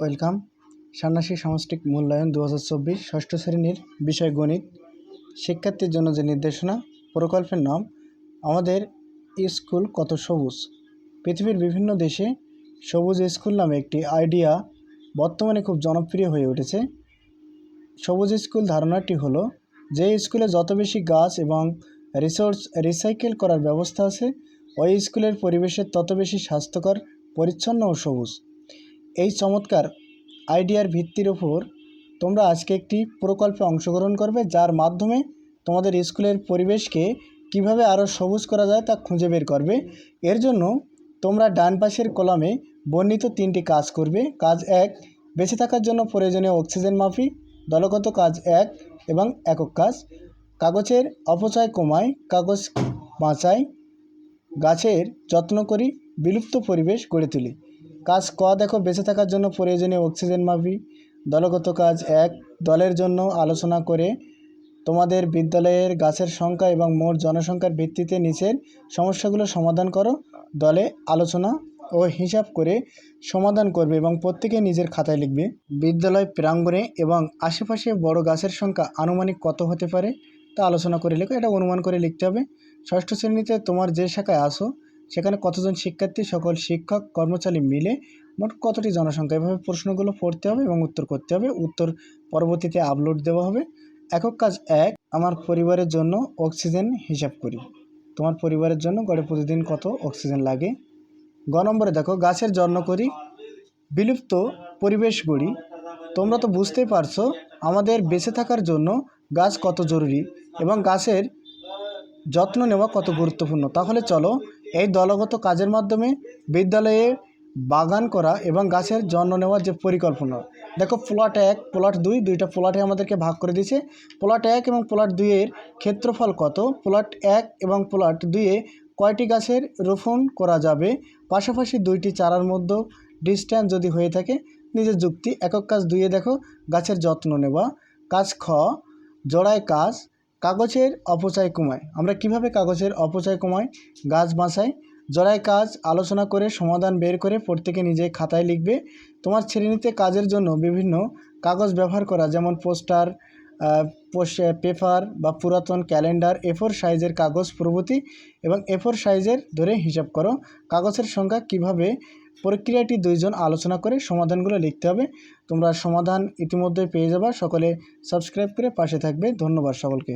Welcome. ষান্মাসিক সামষ্টিক মূল্যায়ন দু হাজার চব্বিশ ষষ্ঠ শ্রেণির বিষয় গণিত। শিক্ষার্থীর জন্য যে নির্দেশনা, প্রকল্পের নাম, আমাদের স্কুল কত সবুজ? পৃথিবীর বিভিন্ন দেশে সবুজ স্কুল নামে একটি আইডিয়া বর্তমানে খুব জনপ্রিয় হয়ে উঠেছে। সবুজ স্কুল ধারণাটি হলো, যে স্কুলে যত বেশি গাছ এবং রিসোর্স রিসাইকেল করার ব্যবস্থা আছে, ওই স্কুলের পরিবেশের তত বেশি স্বাস্থ্যকর, পরিচ্ছন্ন ও সবুজ। এই চমৎকার আইডিয়ার ভিত্তির উপর তোমরা আজকে একটি প্রকল্পে অংশগ্রহণ করবে, যার মাধ্যমে তোমাদের স্কুলের পরিবেশকে কীভাবে আরও সবুজ করা যায় তা খুঁজে বের করবে। এর জন্য তোমরা ডান পাশের কলামে বর্ণিত তিনটি কাজ করবে। কাজ এক, বেঁচে থাকার জন্য প্রয়োজনীয় অক্সিজেন মাফি দলগত কাজ এক এবং একক কাজ। কাগজের অপচয় কমায়, কাগজ বাঁচায়। গাছের যত্ন করি, বিলুপ্ত পরিবেশ গড়ে তুলি। কাজ ক দেখো, বেঁচে থাকার জন্য প্রয়োজনীয় অক্সিজেন মাফি। দলগত কাজ এক, দলের জন্য আলোচনা করে তোমাদের বিদ্যালয়ের গাছের সংখ্যা এবং মোট জনসংখ্যার ভিত্তিতে নিচের সমস্যাগুলো সমাধান করো। দলে আলোচনা ও হিসাব করে সমাধান করবে এবং প্রত্যেকে নিজের খাতায় লিখবে। বিদ্যালয় প্রাঙ্গণে এবং আশেপাশে বড় গাছের সংখ্যা আনুমানিক কত হতে পারে তা আলোচনা করে লেখো। এটা অনুমান করে লিখতে হবে। ষষ্ঠ শ্রেণীতে তোমার যে শাখায় আসো সেখানে কতজন শিক্ষার্থী, সকল শিক্ষক, কর্মচারী মিলে মোট কতটি জনসংখ্যা? এভাবে প্রশ্নগুলো পড়তে হবে এবং উত্তর করতে হবে। উত্তর পরবর্তীতে আপলোড দেওয়া হবে। একক কাজ এক, আমার পরিবারের জন্য অক্সিজেন হিসাব করি। তোমার পরিবারের জন্য গড়ে প্রতিদিন কত অক্সিজেন লাগে? গ নম্বরে দেখো, গাছের যত্ন করি, বিলুপ্ত পরিবেশ গড়ি। তোমরা তো বুঝতেই পারছ, আমাদের বেঁচে থাকার জন্য গাছ কত জরুরি এবং গাছের যত্ন নেওয়া কত গুরুত্বপূর্ণ। তাহলে চলো এই দলগত কাজের মাধ্যমে বিদ্যালয়ে বাগান করা এবং গাছের যত্ন নেওয়ার যে পরিকল্পনা। দেখো প্লট এক প্লট দুই, দুইটা প্লটে আমাদেরকে ভাগ করে দিয়েছে। প্লট এক এবং প্লট দুইয়ের ক্ষেত্রফল কত? প্লট এক এবং প্লট দুইয়ে কয়টি গাছের রোপণ করা যাবে? পাশাপাশি দুইটি চারার মধ্যে ডিস্ট্যান্স যদি হয়ে থাকে, নিজের যুক্তি, একক কাজ দুইয়ে দেখো, গাছের যত্ন নেওয়া, কাজ খ, জোড়ায় কাজ কাগজের অপচয় কমায়। আমরা কীভাবে কাগজের অপচয় কমায় গাছ বাঁচাই জড়ায় কাজ, আলোচনা করে সমাধান বের করে প্রত্যেকে নিজে খাতায় লিখবে। তোমার শ্রেণীতে কাজের জন্য বিভিন্ন কাগজ ব্যবহার করা, যেমন পোস্টার পেপার বা পুরাতন ক্যালেন্ডার এফোর সাইজের কাগজ প্রভৃতি এবং এফোর সাইজের ধরে হিসাব করো। কাগজের সংখ্যা কীভাবে? প্রক্রিয়াটি দুইজন আলোচনা করে সমাধানগুলো লিখতে হবে। তোমরা সমাধান ইতিমধ্যে পেয়ে যাবা। সকলে সাবস্ক্রাইব করে পাশে থাকবে। ধন্যবাদ সকলকে।